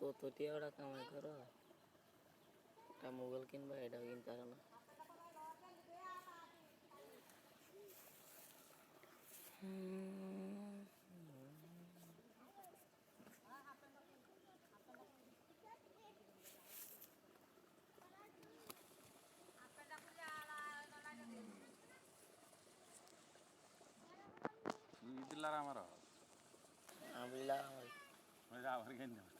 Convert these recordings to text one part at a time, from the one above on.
toto dia ora kang negara kamu welkin bae dak intar mah Hmm. Apa dah kuliah lah, Ambil. Mereka pergi ni.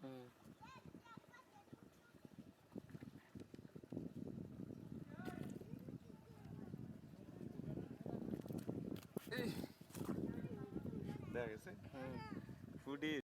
হুম দেখা গেছে হুম ফুডি